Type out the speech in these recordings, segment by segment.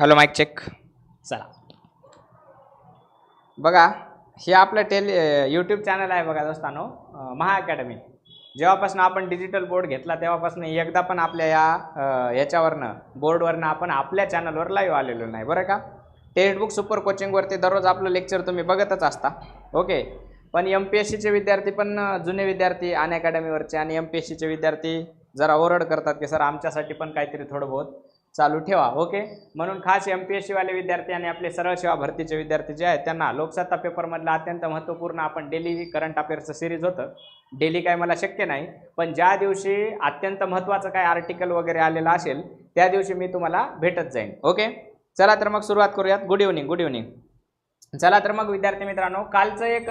Hello mic check चला. बघा हे आपलं टेली यूट्यूब चॅनल आहे बघा दोस्तानो. महा अकॅडमी जेव्हापासून आपण डिजिटल बोर्ड घेतला तेव्हापासून एकदा पण आपल्या या याच्यावरनं बोर्डवरनं आपण आपल्या चॅनलवर लाईव्ह आलेलो नाही बरं का? टेक्स्टबुक सुपर कोचिंगवरती दररोज आपलं लेक्चर तुम्ही बघतच असता. ओके पण एम पी एस सीचे विद्यार्थी पण जुने विद्यार्थी अन अकॅडमीवरचे आणि एम पी एस सीचे विद्यार्थी जरा ओरड करतात की सर आमच्यासाठी पण काहीतरी थोडं बहुत चालू ठेवा ओके? म्हणून खास एम पी एस सीवाले विद्यार्थी आणि आपले सरळ सेवा भरतीचे विद्यार्थी जे आहेत त्यांना लोकसत्ता पेपरमधलं अत्यंत महत्त्वपूर्ण आपण डेली करंट अफेअर्सचं सिरीज होतं. डेली काय मला शक्य नाही पण ज्या दिवशी अत्यंत महत्त्वाचं काय आर्टिकल वगैरे आलेलं असेल त्या दिवशी मी तुम्हाला भेटत जाईन ओके? चला तर मग सुरुवात करूयात. गुड इव्हनिंग गुड इव्हनिंग चला तर मग विद्यार्थी मित्रांनो कालचं एक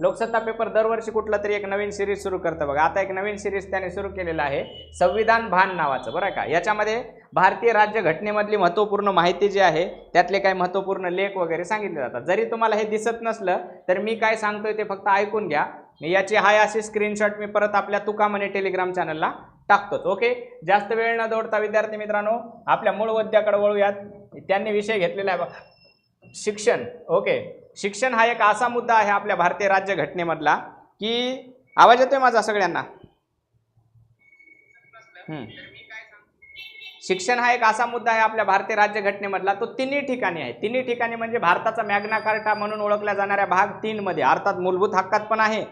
लोकसत्ता पेपर दरवर्षी कुठलं तरी एक नवीन सिरीज सुरू करतं बघा. आता एक नवीन सिरीज त्याने सुरू केलेलं आहे संविधान भान नावाचं बरं का? याच्यामध्ये भारतीय राज्यघटनेमधली महत्त्वपूर्ण माहिती जी आहे त्यातले काही महत्त्वपूर्ण लेख वगैरे सांगितले जातात. जरी तुम्हाला हे दिसत नसलं तर मी काय सांगतोय ते फक्त ऐकून घ्या. याची हाय अशी स्क्रीनशॉट मी परत आपल्या तुका म्हणे टेलिग्राम चॅनलला टाकतोच ओके? जास्त वेळ न दौडता विद्यार्थी मित्रांनो आपल्या मूळ वद्याकडे वळूयात. त्यांनी विषय घेतलेला आहे शिक्षण ओके? शिक्षण हा एक असा मुद्दा आहे आपल्या भारतीय राज्यघटनेमधला की आवाज येतोय माझा सगळ्यांना? हम्म. शिक्षण हा एक असा मुद्दा आहे आपल्या भारतीय राज्यघटनेमधला तो तिन्ही ठिकाणी आहे. तिन्ही ठिकाणी म्हणजे भारताचा मॅग्ना कार्टा म्हणून ओळखल्या जाणाऱ्या भाग तीनमध्ये. अर्थात मूलभूत हक्कात पण आहे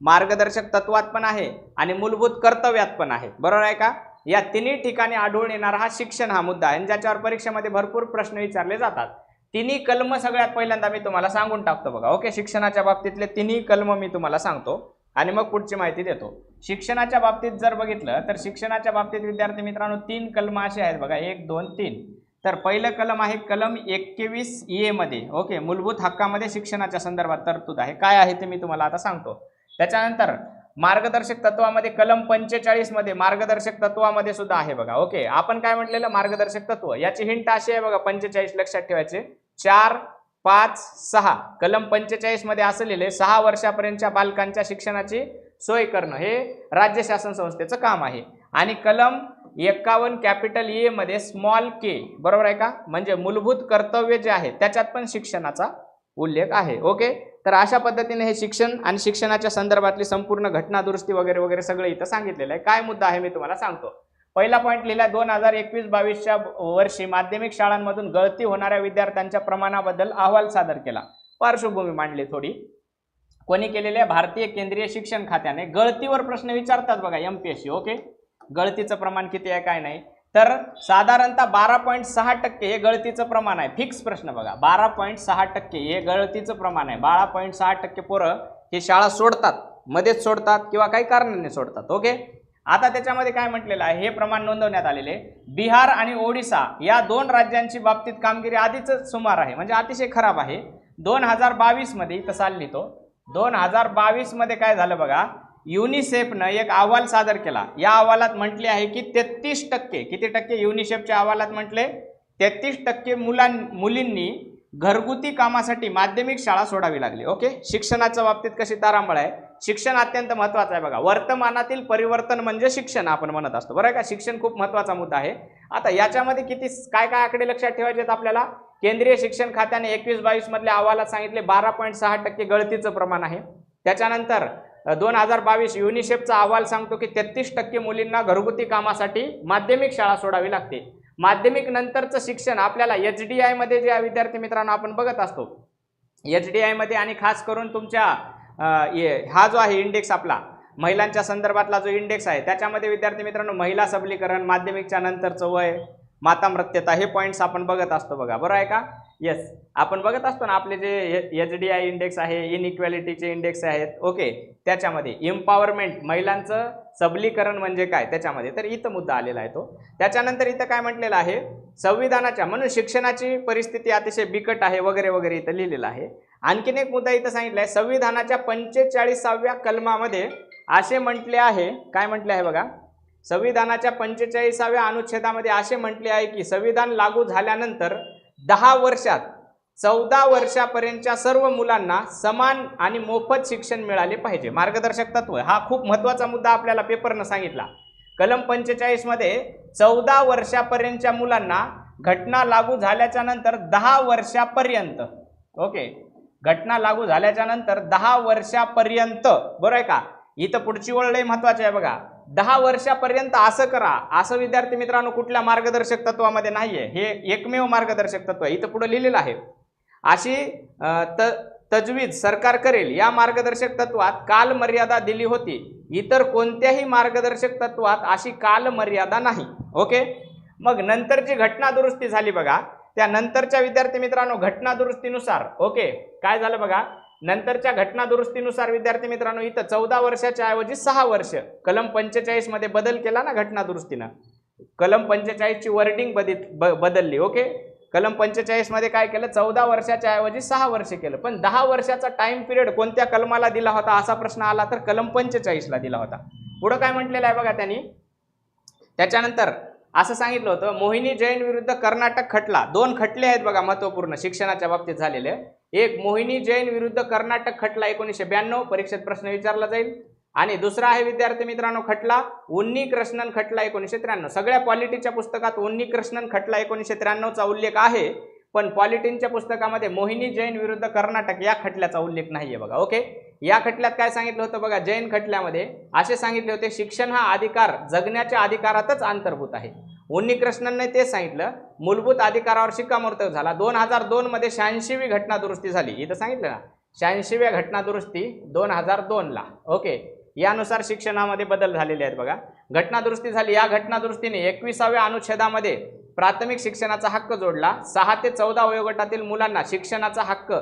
मार्गदर्शक तत्वात पण आहे आणि मूलभूत कर्तव्यात पण आहे. बरोबर आहे का? या तिन्ही ठिकाणी आढळून येणारा हा शिक्षण हा मुद्दा आहे. ज्याच्यावर परीक्षेमध्ये भरपूर प्रश्न विचारले जातात. तिन्ही कलम सगळ्यात पहिल्यांदा मी तुम्हाला सांगून टाकतो बघा. ओके? शिक्षणाच्या बाबतीतले तिन्ही कलम मी तुम्हाला सांगतो आणि मग पुढची माहिती देतो. शिक्षणाच्या बाबतीत जर बघितलं तर शिक्षणाच्या बाबतीत विद्यार्थी मित्रांनो तीन कलम असे आहेत बघा. एक दोन तीन. तर पहिलं कलम आहे कलम एकवीस ए मध्ये. ओके मूलभूत हक्कामध्ये शिक्षणाच्या संदर्भात तरतूद आहे. काय आहे ते मी तुम्हाला आता सांगतो. त्याच्यानंतर मार्गदर्शक तत्वामध्ये कलम पंचेचाळीसमध्ये मार्गदर्शक तत्वामध्ये सुद्धा आहे बघा. ओके आपण काय म्हटलेलं? मार्गदर्शक तत्व. याची हिंट अशी आहे बघा पंचेचाळीस लक्षात ठेवायचे. चार पाच सहा. कलम पंचेचाळीसमध्ये असं लिहिले सहा वर्षापर्यंतच्या बालकांच्या शिक्षणाची सोय करणं हे राज्य शासन संस्थेचं काम आहे. आणि कलम एकावन्न कॅपिटल ए मध्ये स्मॉल के बरोबर आहे का? म्हणजे मूलभूत कर्तव्य जे आहे त्याच्यात पण शिक्षणाचा उल्लेख आहे. ओके? तर अशा पद्धतीने हे शिक्षण आणि शिक्षणाच्या संदर्भातली संपूर्ण घटना दुरुस्ती वगैरे वगैरे सगळं इथं सांगितलेलं आहे. काय मुद्दा आहे मी तुम्हाला सांगतो. पहिला पॉईंट लिहिला दोन हजार एकवीस बावीसच्या वर्षी माध्यमिक शाळांमधून गळती होणाऱ्या विद्यार्थ्यांच्या प्रमाणाबद्दल अहवाल सादर केला. पार्श्वभूमी मांडली थोडी. कोणी केलेले आहे? भारतीय केंद्रीय शिक्षण खात्याने गळतीवर प्रश्न विचारतात बघा M P S C okay गळतीचं प्रमाण किती आहे काय नाही? तर साधारणतः बारा पॉईंट सहा टक्के हे गळतीचं प्रमाण आहे. फिक्स प्रश्न बघा बारा पॉईंट सहा टक्के हे गळतीचं प्रमाण आहे. बारा पॉईंट सहा टक्के पोरं हे शाळा सोडतात मध्येच सोडतात किंवा काही कारणाने सोडतात ओके आता त्याच्यामध्ये काय म्हटलेलं आहे हे प्रमाण नोंदवण्यात आलेले बिहार आणि ओडिसा या दोन राज्यांची बाबतीत कामगिरी आधीच सुमार आहे म्हणजे अतिशय खराब आहे. दोन हजार बावीसमध्ये इथं चालली तो दोन हजार बावीसमध्ये काय झालं बघा? युनिसेफनं एक अहवाल सादर केला. या अहवालात म्हटले आहे की तेहतीस टक्के किती टक्के युनिसेफच्या अहवालात म्हटले? तेहतीस टक्के मुलां मुलींनी घरगुती कामासाठी माध्यमिक शाळा सोडावी लागली. ओके? शिक्षणाच्या बाबतीत कशी तारांबळ आहे? शिक्षण अत्यंत महत्त्वाचं आहे बघा. वर्तमानातील परिवर्तन म्हणजे शिक्षण आपण म्हणत असतो. बरं का? शिक्षण खूप महत्त्वाचा मुद्दा आहे. आता याच्यामध्ये किती काय काय आकडे लक्षात ठेवायचे आहेत आपल्याला? केंद्रीय शिक्षण खात्याने एकवीस बावीस मधल्या अहवालात सांगितले बारा पॉईंट सहा टक्के गळतीचं प्रमाण आहे. त्याच्यानंतर दोन हजार बावीस युनिसेफचा अहवाल सांगतो की तेहतीस टक्के मुलींना घरगुती कामासाठी माध्यमिक शाळा सोडावी लागते. माध्यमिक नंतरचं शिक्षण आपल्याला एच डी आयमध्ये जे विद्यार्थी मित्रांनो आपण बघत असतो एच डी आयमध्ये आणि खास करून तुमच्या हा जो आहे इंडेक्स आपला महिलांच्या संदर्भातला जो इंडेक्स आहे त्याच्यामध्ये विद्यार्थी मित्रांनो महिला सबलीकरण माध्यमिकच्या नंतरचं वय मातामृत्यता हे पॉईंट्स आपण बघत असतो बघा. बरं आहे का? येस आपण बघत असतो ना आपले जे एच डी आय इंडेक्स आहे इनइक्वॅलिटीचे इंडेक्स आहेत ओके त्याच्यामध्ये एम्पॉवरमेंट महिलांचं सबलीकरण म्हणजे काय? त्याच्यामध्ये. तर इथं मुद्दा आलेला आहे तो. त्याच्यानंतर इथं काय म्हटलेलं आहे? संविधानाच्या म्हणून शिक्षणाची परिस्थिती अतिशय बिकट आहे वगैरे वगैरे इथं लिहिलेलं आहे. आणखीन एक मुद्दा इथं सांगितला आहे संविधानाच्या पंचेचाळीसाव्या कलमामध्ये असे म्हटले आहे काय म्हटले आहे बघा? संविधानाच्या पंचेचाळीसाव्या अनुच्छेदामध्ये असे म्हटले आहे की संविधान लागू झाल्यानंतर दहा वर्षात चौदा वर्षापर्यंतच्या सर्व मुलांना समान आणि मोफत शिक्षण मिळाले पाहिजे. मार्गदर्शक तत्व हा खूप महत्त्वाचा मुद्दा आपल्याला पेपरनं सांगितला. कलम पंचेचाळीसमध्ये चौदा वर्षापर्यंतच्या मुलांना घटना लागू झाल्याच्यानंतर दहा वर्षापर्यंत ओके घटना लागू झाल्याच्यानंतर दहा वर्षापर्यंत बरोबर आहे का? इथं पुढची ओळ लय महत्वाची आहे बघा. दहा वर्षापर्यंत असं करा. असं विद्यार्थी मित्रांनो कुठल्या मार्गदर्शक तत्वामध्ये नाहीये. हे एकमेव मार्गदर्शक तत्व आहे. इथं पुढे लिहिलेलं आहे. अशी त तजवीज सरकार करेल. या मार्गदर्शक तत्वात कालमर्यादा दिली होती. इतर कोणत्याही मार्गदर्शक तत्वात अशी कालमर्यादा नाही. ओके? मग नंतरची घटना दुरुस्ती झाली बघा त्या नंतरच्या विद्यार्थी मित्रांनो घटना दुरुस्तीनुसार ओके? काय झालं बघा? नंतरच्या घटना दुरुस्तीनुसार विद्यार्थी मित्रांनो इथं चौदा वर्षाच्या ऐवजी सहा वर्ष कलम पंचेचाळीसमध्ये बदल केला ना घटना दुरुस्तीनं कलम पंचेचाळीसची वर्डिंग बदित ब बदलली ओके? कलम पंचेचाळीसमध्ये काय केलं? चौदा वर्षाच्या ऐवजी सहा वर्ष केलं. पण दहा वर्षाचा टाइम पिरियड कोणत्या कलमाला दिला होता? असा प्रश्न आला तर कलम पंचेचाळीसला दिला होता. पुढं काय म्हटलेलं आहे बघा त्यांनी? त्याच्यानंतर असं सांगितलं होतं मोहिनी जैन विरुद्ध कर्नाटक खटला. दोन खटले आहेत बघा महत्त्वपूर्ण शिक्षणाच्या बाबतीत झालेले. एक मोहिनी जैन विरुद्ध कर्नाटक खटला एकोणीसशे ब्याण्णव परीक्षेत प्रश्न विचारला जाईल. आणि दुसरा आहे विद्यार्थी मित्रांनो खटला उन्नी कृष्णन खटला एकोणीसशे त्र्याण्णव. सगळ्या पॉलिटीच्या पुस्तकात उन्नी कृष्णन खटला एकोणीसशे त्र्याण्णवचा उल्लेख आहे पण पॉलिटीनच्या पुस्तकामध्ये मोहिनी जैन विरुद्ध कर्नाटक या खटल्याचा उल्लेख नाहीये बघा ओके? या खटल्यात काय सांगितलं होतं बघा जैन खटल्यामध्ये असे सांगितले होते शिक्षण हा अधिकार जगण्याच्या अधिकारातच अंतर्भूत आहे. उन्नी ते सांगितलं मूलभूत अधिकारावर शिक्कामोर्तब झाला. दोन हजार दोनमध्ये शहाऐंशीवी घटना दुरुस्ती झाली. इथं सांगितलं ना? शहाऐंशीव्या घटना दुरुस्ती दोन हजार दोनला ओके. यानुसार शिक्षणामध्ये बदल झालेले आहेत बघा. घटना दुरुस्ती झाली. या घटना दुरुस्तीने एकविसाव्या अनुच्छेदामध्ये प्राथमिक शिक्षणाचा हक्क जोडला. सहा ते चौदा वयोगटातील मुलांना शिक्षणाचा हक्क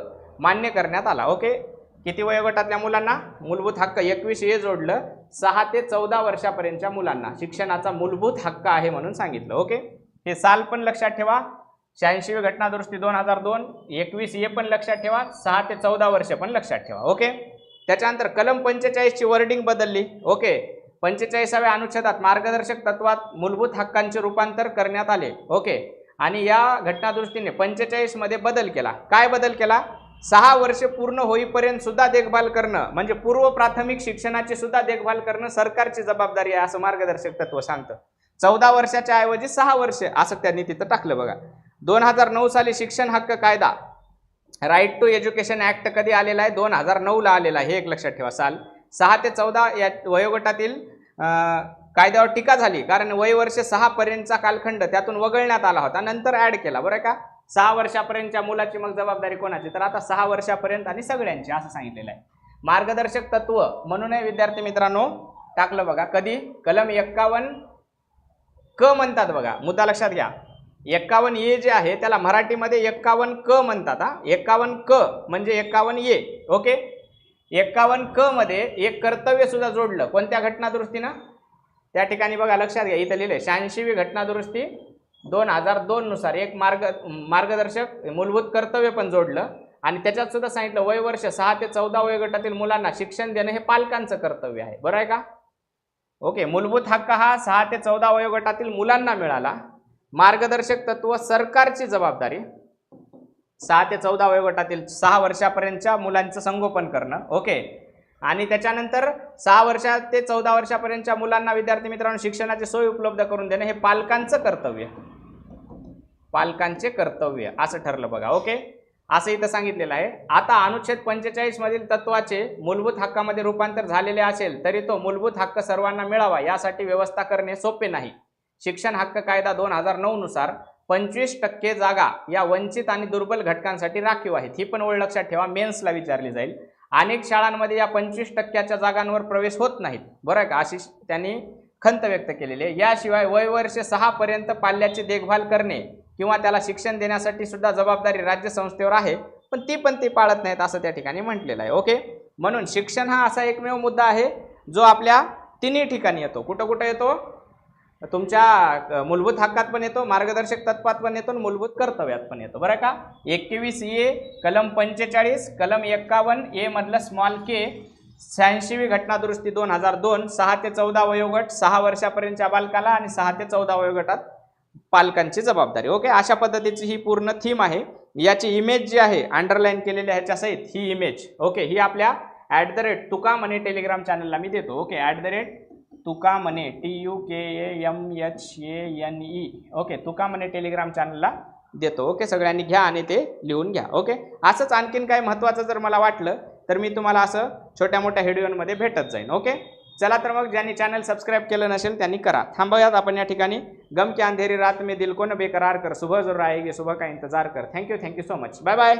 मान्य करण्यात आला. ओके. किती वयोगटातल्या मुलांना? मूलभूत हक्क एकवीस हे जोडलं. सहा ते चौदा वर्षापर्यंतच्या मुलांना शिक्षणाचा मूलभूत हक्क आहे म्हणून सांगितलं. ओके? हे साल पण लक्षात ठेवा. शहाऐंशी घटना दुरुस्ती दोन हजार दोन एकवीस ए पण लक्षात ठेवा. सहा ते चौदा वर्ष पण लक्षात ठेवा. ओके? त्याच्यानंतर कलम पंचेचाळीसची वर्डिंग बदलली. ओके? पंचेचाळीसाव्या अनुच्छेदात मार्गदर्शक तत्वात मूलभूत हक्कांचे रूपांतर करण्यात आले. ओके? आणि या घटनादुरुस्तीने पंचेचाळीसमध्ये बदल केला. काय बदल केला? सहा वर्ष पूर्ण होईपर्यंत सुद्धा देखभाल करणं म्हणजे पूर्व प्राथमिक शिक्षणाची सुद्धा देखभाल करणं सरकारची जबाबदारी आहे असं मार्गदर्शक तत्व सांगतं. चौदा वर्षाच्या ऐवजी सहा वर्ष असं त्यांनी तिथं टाकलं बघा. दोन हजार नऊ साली शिक्षण हक्क कायदा राईट टू एज्युकेशन ऍक्ट कधी आलेला आहे? दोन हजार नऊला आलेला आहे हे एक लक्षात ठेवा. साल सहा ते चौदा या वयोगटातील कायद्यावर टीका झाली. कारण वय वर्ष सहापर्यंतचा कालखंड त्यातून वगळण्यात आला होता. नंतर ऍड केला. बरं का? सहा वर्षापर्यंतच्या मुलाची मग जबाबदारी कोणाची? तर आता सहा वर्षापर्यंत आणि सगळ्यांची असं सांगितलेलं आहे. मार्गदर्शक तत्व म्हणूनही विद्यार्थी मित्रांनो टाकलं बघा. कधी? कलम एक्कावन्न क म्हणतात बघा. मुद्दा लक्षात घ्या. एक्कावन्न ए जे आहे त्याला मराठीमध्ये एक्कावन्न क म्हणतात हा. एक्कावन्न क म्हणजे एक्कावन्न ये ओके? एक्कावन्न क मध्ये एक कर्तव्य सुद्धा जोडलं. कोणत्या घटनादुरुस्तीनं? त्या ठिकाणी बघा लक्षात घ्या. इथं लिहिलंय शहाऐंशीवी घटनादुरुस्ती दोन हजार दोननुसार एक मार्ग मार्गदर्शक मूलभूत कर्तव्य पण जोडलं. आणि त्याच्यात सुद्धा सांगितलं वय वर्ष सहा ते चौदा वयोगटातील मुलांना शिक्षण देणं हे पालकांचं कर्तव्य आहे. बरं आहे का? ओके मूलभूत हक्क हा सहा ते चौदा वयोगटातील मुलांना मिळाला. मार्गदर्शक तत्व सरकारची जबाबदारी. सहा ते चौदा वयोगटातील सहा वर्षापर्यंतच्या मुलांचं संगोपन करणं. ओके. आणि त्याच्यानंतर सहा वर्षा ते चौदा वर्षापर्यंतच्या मुलांना विद्यार्थी मित्रांनो शिक्षणाची सोय उपलब्ध करून देणं हे पालकांचं कर्तव्य. पालकांचे कर्तव्य असं ठरलं बघा ओके? असं इथं सांगितलेलं आहे. आता अनुच्छेद पंचेचाळीसमधील तत्वाचे मूलभूत हक्कामध्ये रूपांतर झालेले असेल तरी तो मूलभूत हक्क सर्वांना मिळावा यासाठी व्यवस्था करणे सोपे नाही. शिक्षण हक्क कायदा दोन हजार नऊनुसार पंचवीस टक्के जागा या वंचित आणि दुर्बल घटकांसाठी राखीव आहेत. ही पण ओळ लक्षात ठेवा मेन्सला विचारली जाईल. अनेक शाळांमध्ये या पंचवीस टक्क्याच्या जागांवर प्रवेश होत नाहीत. बरं का? अशी त्यांनी खंत व्यक्त केलेली आहे. याशिवाय वय वर्ष पाल्याची देखभाल करणे किंवा त्याला शिक्षण देण्यासाठी सुद्धा जबाबदारी राज्य संस्थेवर आहे पण ती पण ती पाळत नाहीत असं त्या ठिकाणी म्हटलेलं आहे. ओके म्हणून शिक्षण हा असा एकमेव मुद्दा आहे जो आपल्या तिन्ही ठिकाणी येतो. कुठं कुठं येतो? तुमच्या मूलभूत हक्कात पण येतो मार्गदर्शक तत्वात पण येतो आणि मूलभूत कर्तव्यात पण येतो. बरं का? एकवीस ए कलम पंचेचाळीस कलम एक्कावन्न ए मधलं स्मॉल के शहाऐंशीवी घटनादुरुस्ती दोन हजार दोन सहा ते चौदा वयोगट सहा वर्षापर्यंतच्या बालकाला आणि सहा ते चौदा वयोगटात पालकांची जबाबदारी. ओके? अशा पद्धतीची ही पूर्ण थीम आहे. याची इमेज जी आहे अंडरलाईन केलेली ह्याच्या सहित ही इमेज ओके? ही आपल्या at the rate Tukamhane Telegram चॅनलला मी देतो. Okay? At the rate Tukamhane T U K M H A N E okay? Tukamhane Telegram चॅनलला देतो. ओके? सगळ्यांनी घ्या आणि ते लिहून घ्या. ओके? असंच आणखीन काय महत्त्वाचं जर मला वाटलं तर मी तुम्हाला असं छोट्या मोठ्या व्हिडिओमध्ये भेटत जाईन. ओके? चला तर मग ज्यांनी चॅनल सबस्क्राईब केलं नसेल त्यांनी करा. थांबूयात आपण या ठिकाणी. गम की अंधेरी रात में दिल को न बेकरार कर. सुबह जरूर आएगी सुबह का इंतजार कर. Thank you thank you so much bye bye